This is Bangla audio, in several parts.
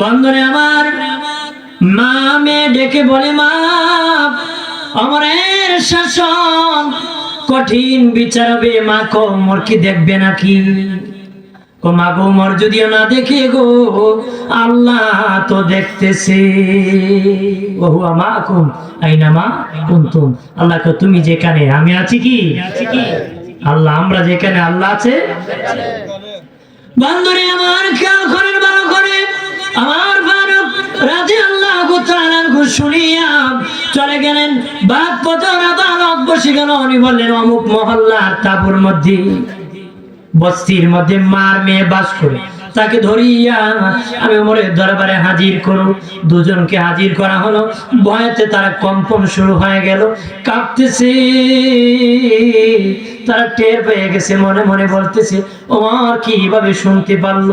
বন্ধনে আমার মা মেয়ে ডেকে বলে, মা, অমরের শাসন কঠিন বিচার হবে, মা কো মোর কি দেখবে নাকি? ও মা গো যদিও না দেখে গো, আল্লাহ তো দেখতেছে। ওহু মা কুম আইনা মা আল্লাহ কো তুমি যেখানে, আমি আছি কি? আল্লাহ, আমরা যেখানে, আল্লাহ আছে। বান্দরে আমার খেয়াল করেন, ভালো করে আমার ফারুক রাজি আল্লাহ শুনিয়া চলে গেলেন। বাদ পথরা বালক বসে গেল, উনি বললেন, অমুক মহল্লার তাবুর মধ্যে, বস্তির মধ্যে মার মেয়ে বাস করে। তাকে ধরিয়া আমি ওমরের দরবারে হাজির করো। দুজনকে হাজির করা হলো। ভয়েতে তারা কম্পন শুরু হয়ে গেল। কাঁপতেছে। তারা টের পেয়ে গেছে মনে মনে বলতেছে ওমর কীভাবে শুনতে পারল?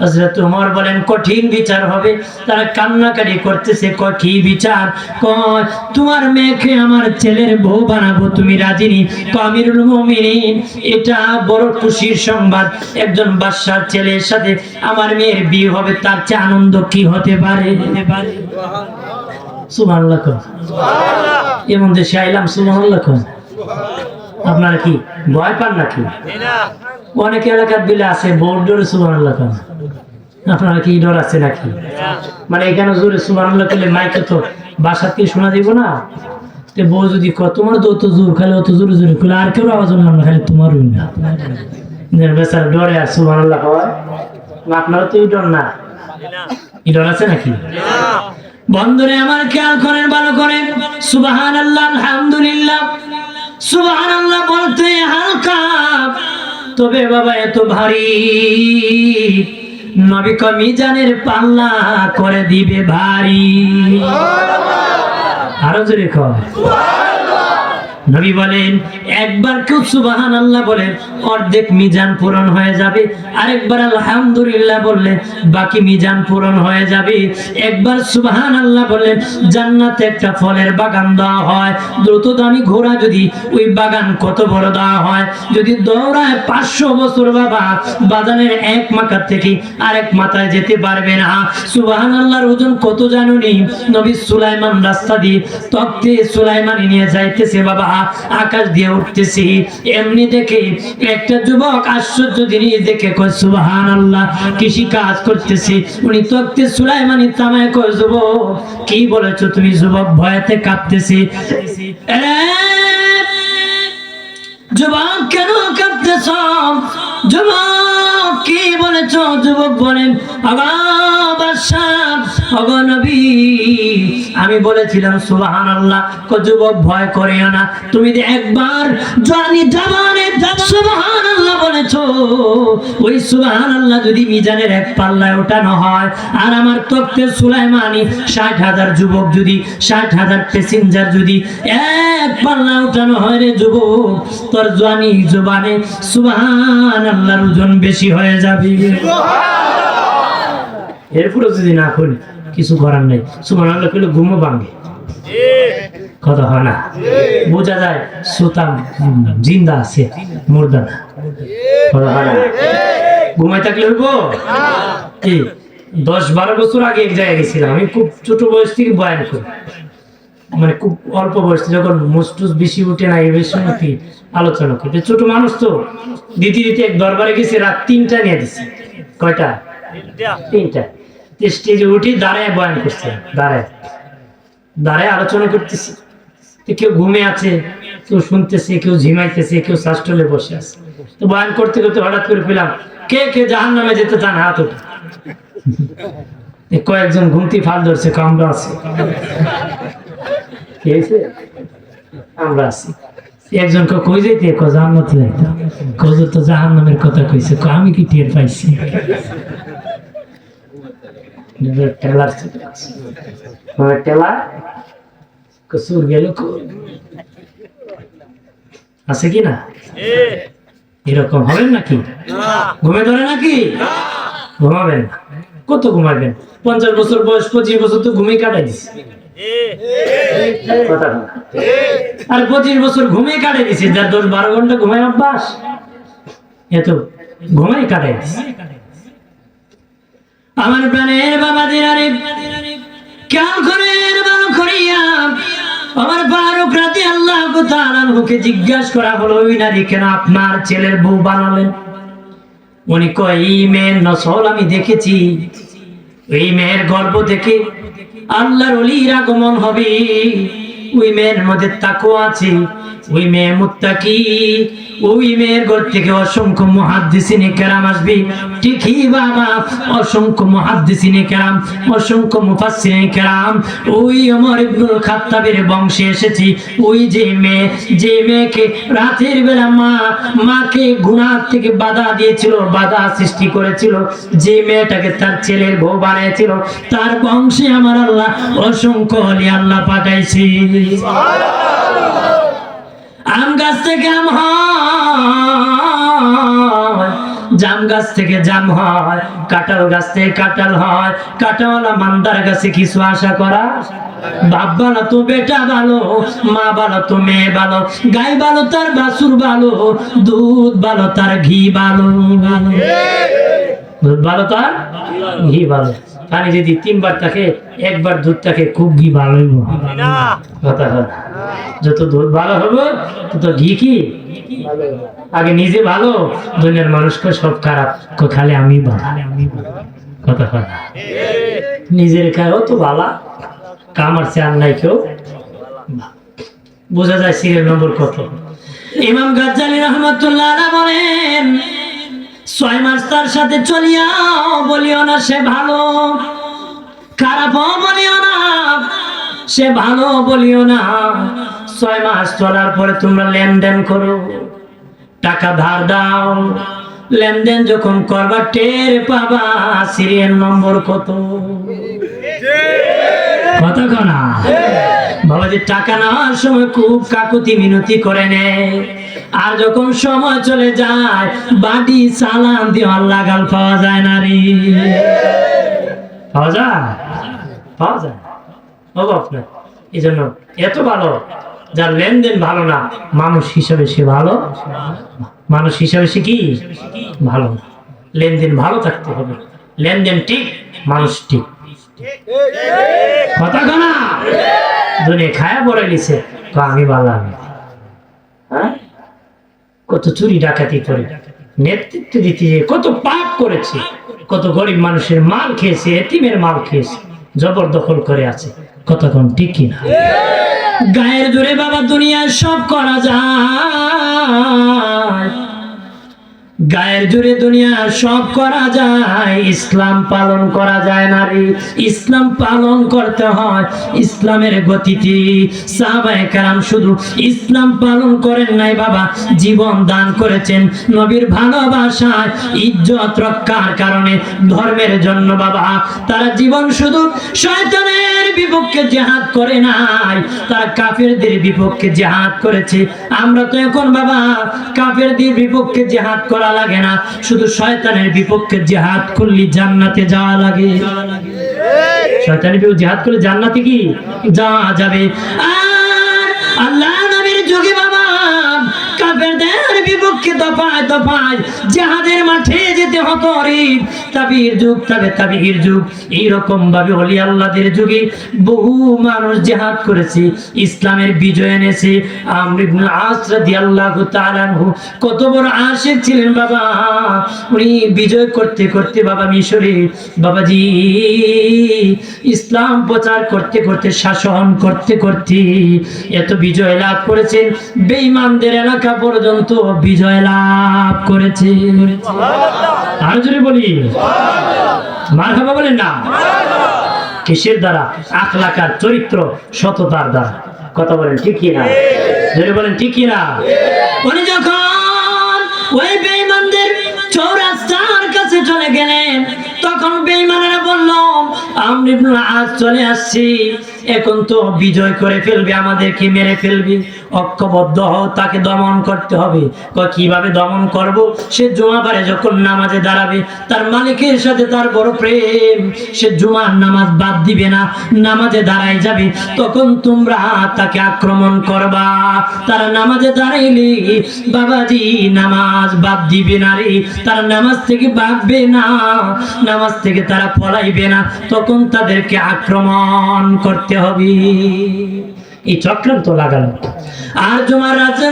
হযরত ওমর বলেন কঠিন বিচার হবে। তারা কান্নাকাটি করতেছে কি বিচার? কয় তোমার মেয়েকে আমার ছেলের বউ বানাবো তুমি রাজিনী কামিরুল মুমিনিন এটা বড় খুশির সংবাদ। একজন বাদশার ছেলের সাথে আমার মেয়ের বিয়ে হবে তার চেয়ে আনন্দ কি হতে পারে? সুবহানাল্লাহ কোন এমন দেশে আইলাম সুবহানাল্লাহ আপনারা কি ভয় পান নাকি? অনেক এলাকার বিলে আছে, বোর্ড সুবহানাল্লাহ কোন আপনারা কি ডর আছে নাকি? মানে এখানে জোরে করলে মাইকে তো বাসাতে শোনা দিব না। বউ যদি তোমার অত জোর অত জোরে জোরে খুলে আর কেউ আওয়াজ খালি না। বেচার ডরে আর আপনারা তো এই ডর না। এই ডর আছে নাকি? বন্ধুরে, আমার খেয়াল করেন, ভালো করেন। সুবাহান আল্লাহ আলহামদুলিল্লাহ। আল্লাহ বলতে হালকা। তবে বাবা, এত ভারী। নবী মিজানের পাল্লা করে দিবে ভারী। আরও জোরে কয়। নবী বলেন, একবার কেউ সুবাহান আল্লাহ বলেন অর্ধেক মিজান পূরণ হয়ে যাবে। আরেকবার আলহামদুলিল্লাহ বললে, বাকি মিজান পূরণ হয়ে যাবে। একবার সুবাহান আল্লাহ বললেন জান্নাতে একটা ফলের বাগান দেওয়া হয়। দ্রুত দামি ঘোড়া যদি ওই বাগান কত বড় দেওয়া হয়। যদি দৌড়ায় পাঁচশো বছর বাবা, বাগানের এক মাথার থেকে আরেক মাথায় যেতে পারবে না। সুবাহান আল্লাহর ওজন কত জানুনি? নবী সুলাইমান রাস্তা দিয়ে তক্তে সুলাইমানি নিয়ে যাইতেছে বাবা। আকাশ দিয়ে উঠতেছি। এমনি দেখে একটা যুবক আশ্চর্য জিনিস দেখে কয় সুবাহান আল্লাহ কৃষি কাজ করতেছে। উনি তক্তে সুলাইমানি তামায় কয়, যুবক, কি বলেছ তুমি যুবক? ভয়েতে কাঁপতেছি। যুবক, কেন কাঁপতেছ? যুবক কি বলেছ, যুবক বলেন? আমি বলেছিলাম সুবাহান আল্লাহ যুবক ভয় করিও না। তুমি একবার জানি জামানে সুবাহান আল্লাহ বলেছ, ওই সুবাহান আল্লাহ যদি মিজানের এক পাল্লায় ওঠানো হয়, আর আমার তক্তে সুলাইমানি ষাট হাজার যুবক যদি, ষাট হাজার প্যাসেঞ্জার যদি এক পাল্লা উঠানো হয় রে যুবক, তোর জানি জবানে সুবাহান আল্লাহর ওজন বেশি হয়ে যাবে। এরপরে যদি না করি কিছু করার নেই। সুবান আল্লাহ করলে ভাঙে। কথা হয় না। বোঝা যায় সুতাম জিন্দা আছে মুর্দা না। কথা হয় না। ঘুমাই থাকলে হইব? কি? দশ বারো বছর আগে এক জায়গায় গেছিলাম। আমি খুব ছোট বয়স থেকে বয়ান করি। মানে খুব অল্প বয়স যখন মুস্টুস বেশি উঠে না, এই বেশি কি আলোচনা করি তো ছোট মানুষ তো। দিতে দিতে এক দরবারে গেছে, রাত তিনটা নিয়ে দিছে। কয়টা? তিনটা। স্টেজে উঠে দাঁড়ায় বয়ান করছে, দাঁড়ায়। দাঁড়ায় আলোচনা করতেছি। কেউ ঘুমে আছে, কেউ শুনতেছে, কেউ ঝিমাইতেছে, কেউ শাস্টলে বসে আছে। তো বয়ান করতে করতে হঠাৎ করে পেলাম কে কে জাহান নামে যেতে চান? হাত ওঠে। কয়েকজন ঘুমতি ফাল ধরছে, কামড়া আছে। কি হয়েছে? আমরা আছি। কই যাইতে? তো জাহান নামের কথা কইছে। আমি কি টের পাইছি? টেলার টেলার? কসুর গেল? আছে কি না? এরকম হবেন নাকি? ঘুমে ধরে নাকি? ঘুমাবেন কত ঘুমাবেন? পঞ্চাশ বছর বয়স, পঁচিশ বছর তো ঘুমিয়ে কাটাই না। আর পঁচিশ বছর ঘুমিয়ে কাটাই দিছে যার দশ বারো ঘণ্টা ঘুমায় অভ্যাস। এত ঘুমাই দিছে আমার প্রাণের বাবা কেন করেন ভালো করিয়া, আমার রাতে আল্লাহ জিজ্ঞাসা করা হলো, ওই নারী কেন আপনার ছেলের বউ বানালেন? উনি কয়, এই মেয়ের নসল আমি দেখেছি। ওই মেয়ের গর্ব থেকে আল্লাহর অলির আগমন হবে। ওই মেয়ের মধ্যে তাকো আছে। ওই মেয়ে মুত্তাকি, ওই মেয়ের ঘর থেকে অসংখ্য মহাদ্দিসিনে কেরাম আসবে। ঠিকই বাবা, অসংখ্য মহাদ্দিসিনে কেরাম, অসংখ্য মুফাসসিনে কেরাম। ওই আমার ইবনুল খাত্তাবের বংশে এসেছি। ওই যে মেয়ে, যে মেয়েকে রাতের বেলা মা, মাকে গুনাহ থেকে বাধা দিয়েছিল, বাধা সৃষ্টি করেছিল। যে মেয়েটাকে তার ছেলের বউ বানিয়েছিল, তার বংশে আমার আল্লাহ অসংখ্য অলি আল্লাহ পাঠাইছি। আম গাছ থেকে আম হয়, জাম গাছ থেকে জাম হয়, কাঁঠাল গাছ থেকে কাঁঠাল হয় কাঁটাওয়ালা মান্দার গাছে কিছু আশা করা? বাপ ভালো তো বেটা ভালো, মা ভালো তো মেয়ে ভালো, গাই ভালো তার বাছুর ভালো, দুধ ভালো তার ঘি ভালো। দুধ ভালো তার ঘি ভালো। পানি যদি তিনবার থাকে একবার দুধ থাকে খুব ঘি কথা কথা যত দুধ ভালো হবে তত ঘি কি? আগে নিজে ভালো দুনিয়ার মানুষকে সব খারাপ খালি আমি ভালো। কথা কথা নিজের খায় তো ভালা কামার চার নাই কেউ বোঝা যায় সিরিয়াল নম্বর কত। ইমাম গাজ্জালি রহমতুল্লাহ বলেন ছয় মাস তার সাথে চলিয়াও বলিও না সে ভালো। খারাপও বলিও না, সে ভালো বলিও না। ছয় মাস চলার পরে তোমরা লেনদেন করো, টাকা ধার দাও। লেনদেন যখন করবা, টের পাবা সিরিয়াল নম্বর কত। কত কনা বাবাজি, টাকা নেওয়ার সময় খুব কাকুতি মিনতি করে নেয়। আর যখন সময় চলে যায়, বাটি সালাম দেওয়ার লাগাল পাওয়া যায় না রে। পাওয়া যায়? পাওয়া যায়। ও আপনার। এই জন্য এত ভালো, যার লেনদেন ভালো না, মানুষ হিসাবে সে ভালো। মানুষ হিসাবে সে কি? ভালো না। লেনদেন ভালো থাকতে হবে। লেনদেন ঠিক, মানুষ ঠিক। কথা কনা? দুনিয়া খায়া পড়ে নিছে তো আমি ভালো আমি হ্যাঁ? কত চুরি ডাকাতি করে, নেতৃত্ব দিতে যে কত পাপ করেছে, কত গরিব মানুষের মাল খেয়েছে, এতিমের মাল খেয়েছে, জবরদখল করে আছে কতক্ষণ ঠিক কিনা? গায়ের জোরে বাবা দুনিয়ায় সব করা যায়। গায়ের জোরে দুনিয়া সব করা যায়, ইসলাম পালন করা যায় না রে। ইসলাম পালন করতে হয় ইসলামের গতিতে। সাহাবায়ে কারাম শুধু ইসলাম পালন করেন নাই বাবা, জীবন দান করেছেন নবীর ভালোবাসায়, ইজ্জত রক্ষার কারণে, ধর্মের জন্য বাবা। তারা জীবন শুধু শয়তানের বিপক্ষে জেহাদ করে নাই, তারা কাফেরদের বিপক্ষে জেহাদ করেছে। আমরা তো এখন বাবা, কাফেরদের বিপক্ষে জেহাদ করা লাগে না। শুধু শয়তানের বিপক্ষে জেহাদ করলে জান্নাতে যাওয়া লাগে। শয়তানের বিপক্ষে জেহাদ করলে জান্নাতে কি? যাওয়া যাবে। আর আল্লাহ বিপক্ষে দফায় দফায় জাহাদের মাঠে যেতে হতো রে। তাবির যুগ, তবে তাবির যুগ। এইরকম ভাবে অলি আল্লাহদের যুগে বহু মানুষ জেহাদ করেছে, ইসলামের বিজয় এনেছে। আমর ইবনে আস রাদিয়াল্লাহু তাআলা আনহু কত বড় আশিক ছিলেন বাবা। উনি বিজয় করতে করতে বাবা মিশরে, বাবাজি, ইসলাম প্রচার করতে করতে, শাসন করতে করতে এত বিজয় লাভ করেছেন। বেঈমানদের এলাকা পর্যন্ত বিজয় লাভ করেছে। আর জোরে বলি। মার খাবা বলেন না? কিসের দ্বারা? আখলাকার চরিত্র সততার দ্বারা। কথা বলেন, ঠিক কি না? জোরে বলেন, ঠিক কি না? উনি যখন ওই বেঈমানদের চৌরাস্তার কাছে চলে গেলেন, তখন বেঈমানেরা বলল আমরা আজ চলে আসছি। এখন তো বিজয় করে ফেলবে, আমাদেরকে মেরে ফেলবে। ঐক্যবদ্ধ হও, তাকে দমন করতে হবে। কীভাবে দমন করব? সে জমা পারে যখন নামাজে দাঁড়াবে, তার মালিকের সাথে তার বড় প্রেম। সে জুমার নামাজ বাদ দিবে না, নামাজে দাঁড়াই যাবে। তখন তোমরা তাকে আক্রমণ করবা। তারা নামাজে দাঁড়াইলে, বাবাজি, নামাজ বাদ দিবে না রে। তারা নামাজ থেকে বাঁকবে না, নামাজ থেকে তারা পলাইবে না। তখন তাদেরকে আক্রমণ করতে হবে। এই চক্রান্ত লাগানো আর জুমার রাতে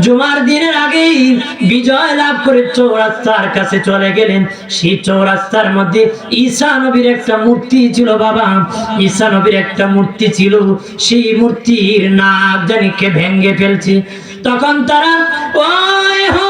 জুমার দিনের আগেই বিজয় লাভ করে চৌরাস্তার কাছে চলে গেলেন। সেই চৌরাস্তার মধ্যে ঈসা নবীর একটা মূর্তি ছিল বাবা। ঈসা নবীর একটা মূর্তি ছিল। সেই মূর্তির নাক জানি কে ভেঙ্গে ফেলছে। তখন তারা, ওই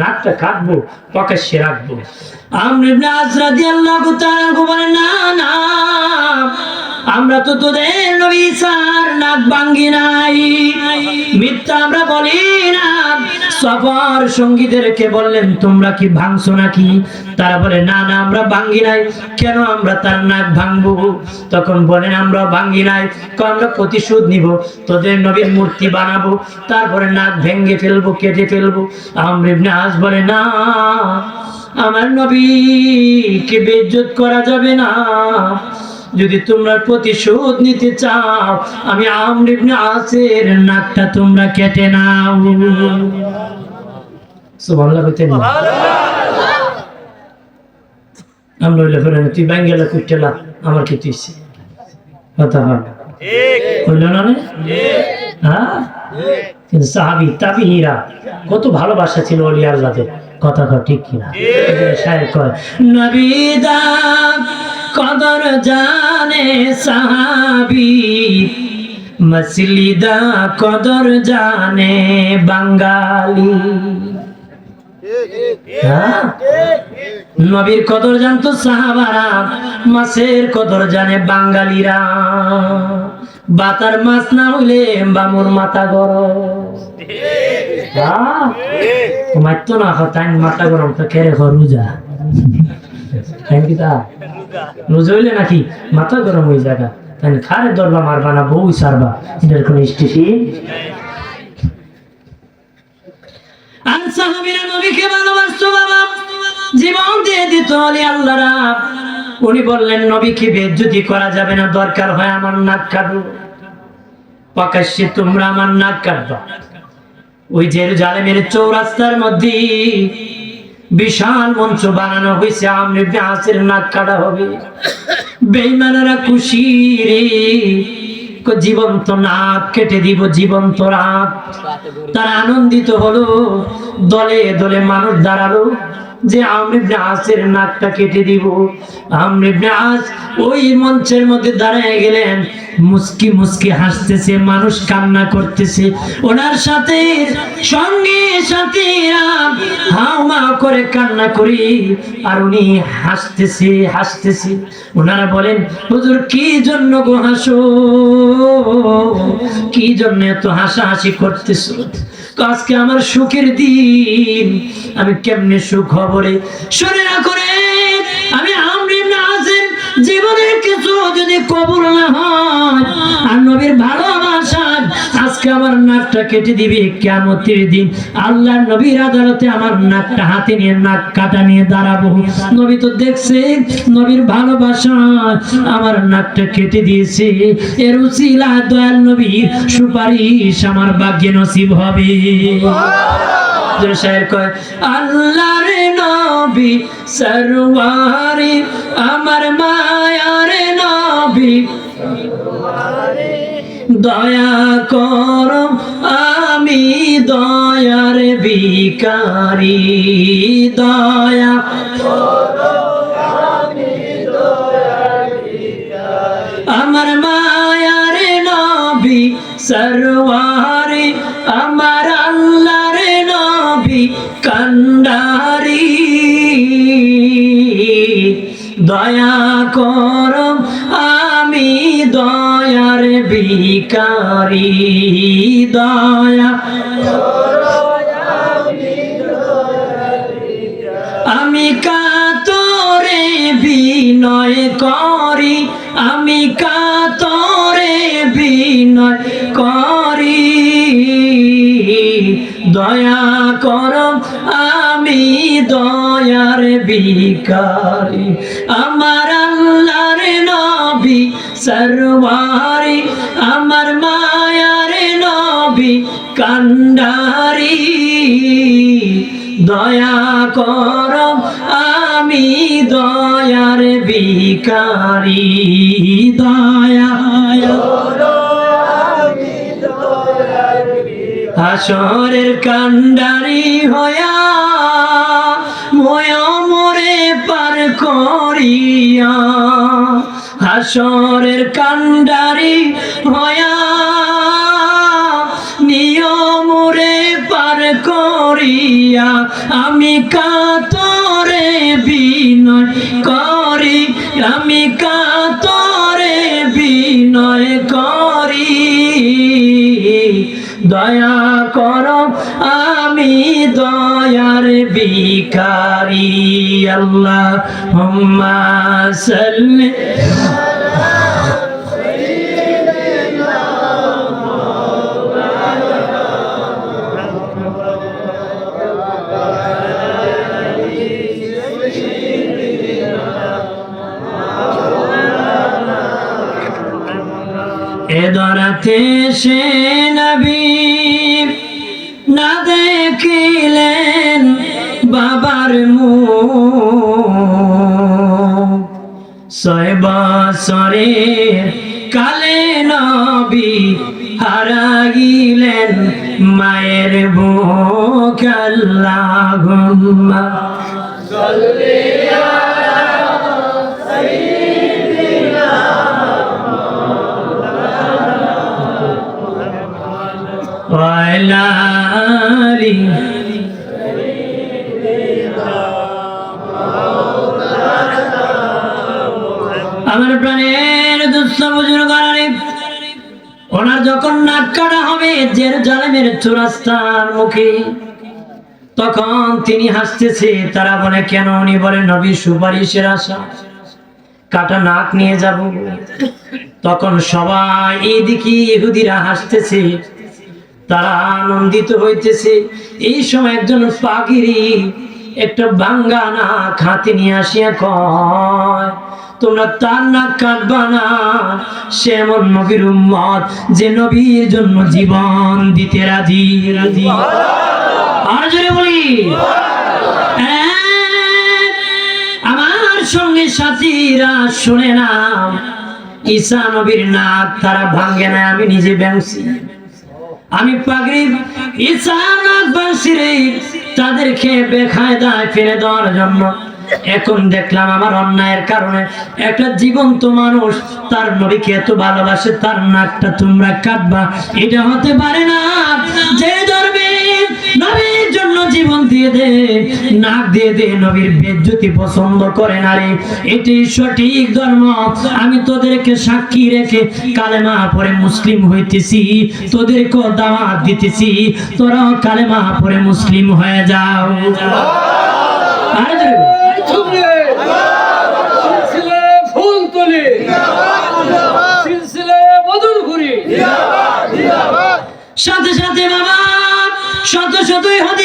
নাকটা কাটবো প্রকাশ্যে রাখব। আমরা আজরাদি আল্লাহ বলে না না, আমরা তো তোদের নবী ঈসার নাক ভাঙ্গি নাই। মিথ্যা আমরা বলি না। সফর সঙ্গীদেরকে বললেন, তোমরা কি ভাঙছো নাকি? তারা বলে, না না, আমরা ভাঙ্গি নাই। কেন আমরা তার নাক ভাঙবো? তখন বলেন, আমরা ভাঙ্গি নাই আমরা প্রতিশোধ নিব, তোদের নবীর মূর্তি বানাবো, তারপরে নাক ভেঙ্গে ফেলব, কেটে ফেলব। আমরা ইবনে আজ বলে, না, আমার নবীকে বেজ্জত করা যাবে না। যদি তোমরা প্রতিশোধ নিতে চাও আমি আমর ইবনে আসের নাকটা তোমরা কেটে নাও। সুবহানাল্লাহ কইতেন না? আমরা হইলে তুই ব্যাঙ্গেলা কুটেলা আমার কি তুইছি কথা হয়। হইল না হ্যাঁ? কিন্তু সাহাবি তাবিহিরা কত ভালোবাসা ছিল অলি আল্লাহদের কথা কয় ঠিক কিনা? শায়ের কয় নবিদা কদর জানে সাহাবি মসলিদা কদর জানে বাঙালি। হ্যাঁ? নবীর কদর জানতো সাহাবারা, মাছের কদর জানে বাঙালিরা। বাতার মাছ না হইলে বামুর মাথা গরম। তোমার তো না মাথা গরম তো কেড়ে ঘর রোজা। তাই কি তা। রোজা হইলে নাকি মাথা গরম হয়ে যাগা তাই খারে দরবা মারবা না বউ সারবা? এটার কোনো জীবন দিয়ে দিত আলী আল্লাহরা। উনি বললেন, নবীকে করা যাবে না, দরকার হয় আমার নাক কাটবো। প্রকাশ্যে তোমরা আমার নাক কাটবা। ওই যে জালেমের চৌরাস্তার মধ্যে বিশাল মঞ্চ বানানো হয়েছে, আমরে ব্যাসের নাক কাটা হবে। বেইমানেরা খুশি রে। জীবন্ত নাক কেটে দিব, জীবন্ত রাত। তারা আনন্দিত হলো, দলে দলে মানুষ দাঁড়াল, যে আমরে ব্যাসের নাকটা কেটে দিব। আমরে ব্যাস ওই মঞ্চের মধ্যে দাঁড়ায় গেলেন মুস্কি মুস্কি হাসতেছে, মানুষ কান্না করতেছে। ওনার সাথে, সঙ্গে সাথে হাও মাও করে কান্না করি, আর উনি হাসতেছে হাসতেছে। ওনারা বলেন, হুজুর, কি জন্য গো হাসো? কি জন্য এত হাসাহাসি করতেছো? আজকে আমার সুখের দিন। আমি কেমনে সুখ খবরে শুনে না করে যদি না হয় আর নবীর আজকে আমার নাকটা কেটে দিন। আল্লাহ নবীর আদালতে আমার নাকটা হাতে নিয়ে নাক কাটা নিয়ে দাঁড়াবো। নবী তো দেখছে, নবীর ভালোবাসা আমার নাকটা কেটে দিয়েছে। এর উচিলা দয়াল নবীর সুপারিশ আমার ভাগ্যে নসিব হবে। জোরে শায়ের কয় আল্লাহর নবী, সরওয়ারি, আমার মায়ার নবী। দয়া কর আমি দয়ার ভিকারি দয়া আমার মায়ার নবী, সরওয়ারি, আমার কান্ডারি দয়া করম আমি দয়ার বিকারি দয়া আমি কাতরে বিনয় করি, আমি কাতরে বিনয় করি। দয়া কর আমি দয়ার বিকারি আমার আল্লাহর নবী সরওয়ারি আমার মায়ার নবী কান্ডারি। দয়া কর আমি দয়ার বিকারি দয়া হাসরের কান্ডারি হয়া ময় মরে পার করিয়া হাসরের কান্ডারি হয়া নিয়মরে পার করিয়া আমি কাতরে বিনয় করি, আমি কাতরে বিনয় করি। দয়া কর আমি দয়ার বিকারি আল্লাহ। সাল্লি। দেখতে সে নবী না দেখিলেন বাবার মু সরে কালে নবী হারাইলেন মায়ের বুক আল্লাহুম্মা। সাল্লি লারি আমার প্রাণের দুঃসমুজন করারে ওনার যখন নাক কাটা হবে, জের জালেমের চুরাস্তার মুখে, তখন তিনি হাসতেছে, তারা বলে, কেন উনি বলে, নবী সুপারিশের আশা, কাটা নাক নিয়ে যাব? তখন সবাই এদিকে ইহুদিরা হাসতেছে তারা আনন্দিত হইতেছে। এই সময় একজন পাগিরি একটা বাঙ্গা না হাতে নিয়ে আসিয়া কয় তোমরা তার নাক কাটবা না সে এমন নবীর উম্মত যে নবীর জন্য জীবন দিতে রাজি। রাজি আর জোরে বলি। হ্যাঁ, আমার সঙ্গে সাথীরা শুনে না ঈসা নবীর নাক তারা ভাঙ্গে না আমি নিজে ব্যাংসি আমি পাগরিব বাসিরে তাদেরকে বেখায়দায় ফেলে দেওয়ার জন্য এখন দেখলাম আমার অন্যায়ের কারণে একটা জীবন্ত মানুষ তার নবীকে এত ভালোবাসে, তার নাকটা তোমরা কাটবা। এটা হতে পারে না। যে ধর্মে জীবন দিয়ে দে নাক দিয়ে দে নবীর বেজ্জতি পছন্দ করে না রে এটি সঠিক ধর্ম। আমি তোদেরকে সাক্ষী রেখে কালেমা পরে মুসলিম হইতেছি তোদেরকেও দাওয়াত দিতেছি। তোরাও কালেমা পরে মুসলিম হয়ে যাও। আরে সাথে সাথে বাবা শত শত ইহুদি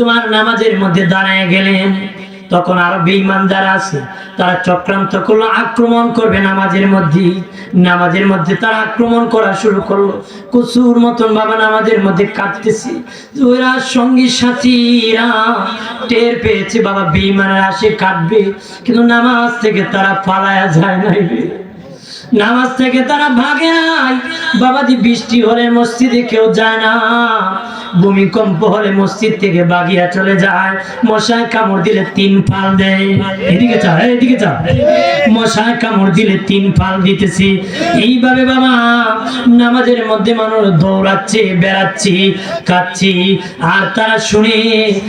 জোয়ার নামাজের মধ্যে দাঁড়ায় গেলেন। তখন আরও বেঈমান যারা আছে, তারা চক্রান্ত করল, আক্রমণ করবে নামাজের মধ্যে। নামাজের মধ্যে তারা আক্রমণ করা শুরু করল। কচুর মতন বাবা নামাজের মধ্যে কাটতেছে ওরা সঙ্গী সাথীরা টের পেয়েছে, বাবা বেঈমানের আসে কাটবে কিন্তু নামাজ থেকে তারা পালায়া যায় নাই। নামাজ থেকে তারা ভাগে নাই বাবাজি বৃষ্টি হলে মসজিদে কেউ যায় না। ভূমিকম্প হলে মসজিদ থেকে বাগিয়া চলে যায়। মশায় কামড় দিলে তিন ফাল দেয়। এদিকে চা এদিকে চা। মশায় কামড় দিলে তিন ফাল দিতেছি। এইভাবে বাবা, নামাজের মধ্যে মানুষ দৌড়াচ্ছে, বেড়াচ্ছি খাচ্ছি আর তারা শুনে,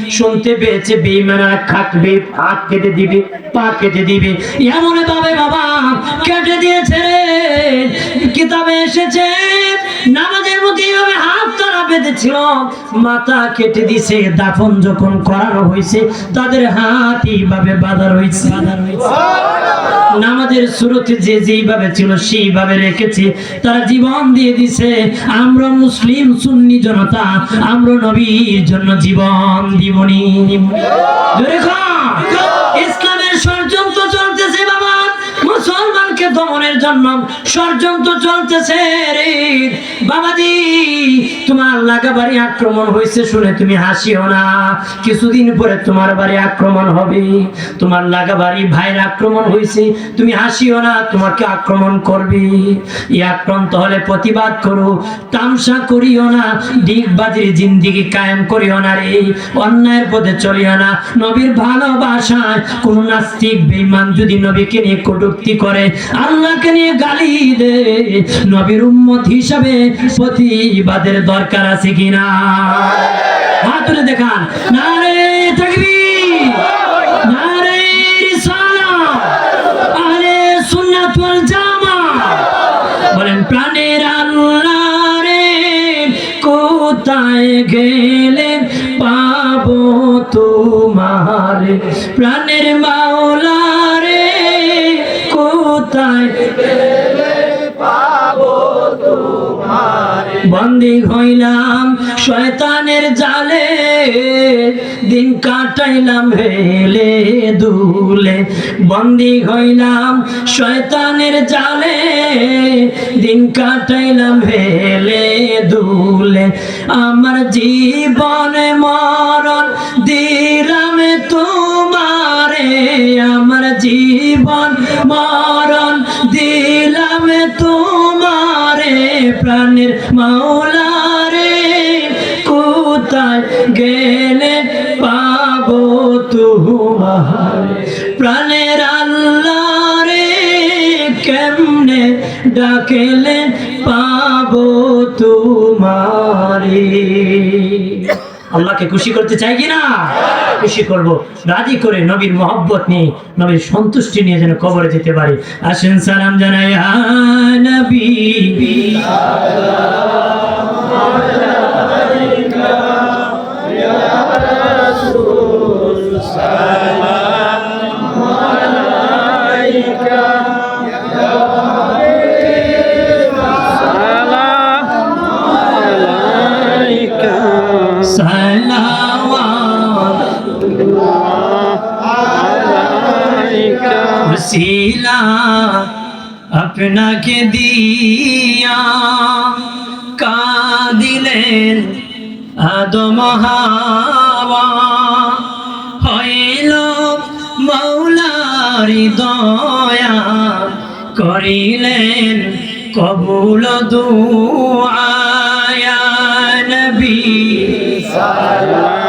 শুনতে পেয়েছে বেইমানারা খাকবে হাত কেটে দিবে, পা কেটে দিবে। এমন ভাবে বাবা, কেটে দিয়েছে রে। কিতাবে এসেছে, নামাজের মধ্যে এইভাবে হাত তারা বেঁধেছিল, মাথা কেটে দিছে, দাফন যখন করানো হয়েছে, তাদের হাত এইভাবে বাঁধা রয়েছে বাঁধা রয়েছে নামাজের শুরুতে যে যেইভাবে ছিল, সেইভাবে রেখেছে। তারা জীবন দিয়ে দিছে, আমরা মুসলিম সুন্নি জনতা, আমরা নবীর জন্য জীবন দিবনি। ইসলামের মুসলমানকে দমনের জন্য ষড়যন্ত্র চলতেছে রে। বাবাজি, তোমার লাগা বাড়ি আক্রমণ হয়েছে শুনে তুমি হাসিও না। কিছুদিন পরে তোমার বাড়ি আক্রমণ হবে। তোমার লাগা বাড়ি ভাইয়ের আক্রমণ হয়েছে, তুমি হাসিও না, তোমাকে আক্রমণ করবে। এই আক্রান্ত হলে প্রতিবাদ করো, তামসা করিও না ডিগবাজির জিন্দিগি কায়েম করিও না রে। অন্যায়ের পথে চলিও না। নবীর ভালোবাসায় কোন নাস্তিক, বেঈমান যদি নবীকে নিয়ে কটুক্তি করে আল্লাহকে নিয়ে গালি দে। নবীর উম্মত হিসাবে প্রতিবাদের দরকার আছে কিনা? হাত তুলে দেখান। রিসালাত আলে সুন্নাত ওয়াল জামাত বলেন রে কোথায় পাবো তোমার? প্রাণের মাওলা রে বন্দি হইলাম শয়তানের জালে। দিন কাটাইলাম হেলে দুলে। বন্দি হইলাম শয়তানের জালে। দিন কাটাইলাম হেলে দুলে। আমার জীবনে মরণ জীবন মরণ দিলাম তোমারে, প্রাণের মাওলারে কোথায় গেলে পাবো তোমার? প্রাণের আল্লাহ রে, কেমনে ডাকেলে পাবো তোমারে? আল্লাহকে খুশি করতে চাই কি না খুশি করব। রাজি করে নবীর মহব্বত নিয়ে, নবীর সন্তুষ্টি নিয়ে যেন কবরে যেতে পারি। আসেন সালাম জানাই নবী। সালাওয়াত वसीला अपना के दिया কাদিলেন আদম হাওয়া হইল মৌলারি দয়া করিলেন কবুল দুআয়া নবী يا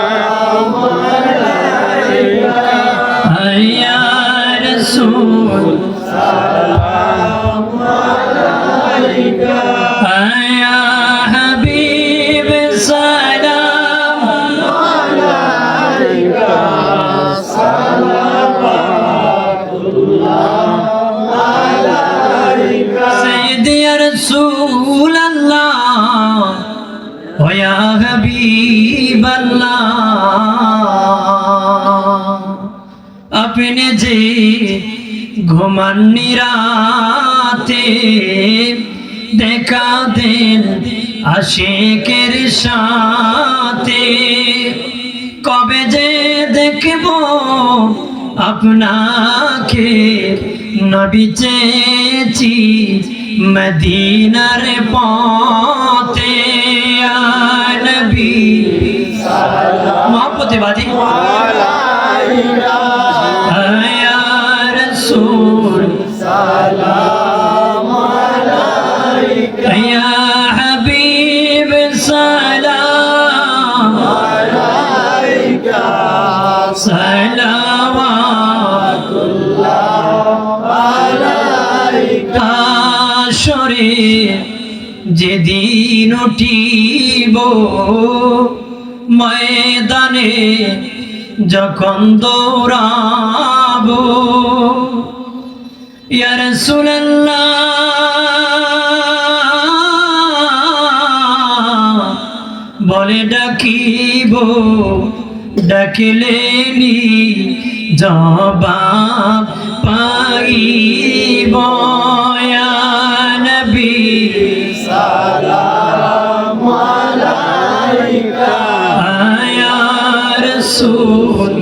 رسول اللہ ویا حبیب اللہ اپنے جی گھمن راتے দেখা দেন আশেকের সাথে। কবে যে দেখব আপনাকে, নবী চেয়েছি মদিনার পথে। নবী। মহব্বতে বাজি। যেদিন উঠিব ময়দানে যখন দৌড়াব ইয়ার বলে ডাকিব ডাকিলেনি জবাব পাইব। রসূল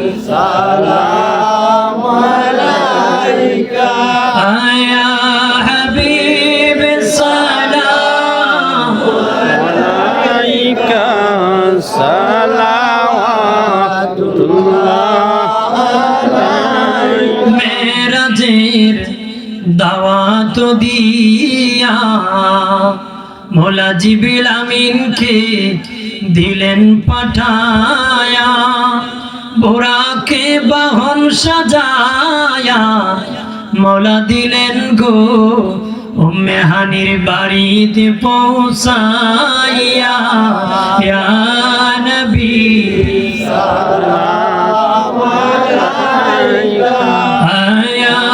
আয়া হাবিব সালাম। মেরাজের দাওয়াত দিয়া মোলা জিবিল আমিনকে দিলেন পাঠায়া। বোরাকে বাহন সাজায়া মোলা দিলেন গো উম্মে হানির বাড়িতে পৌঁছাইয়া। ইয়া নবী يا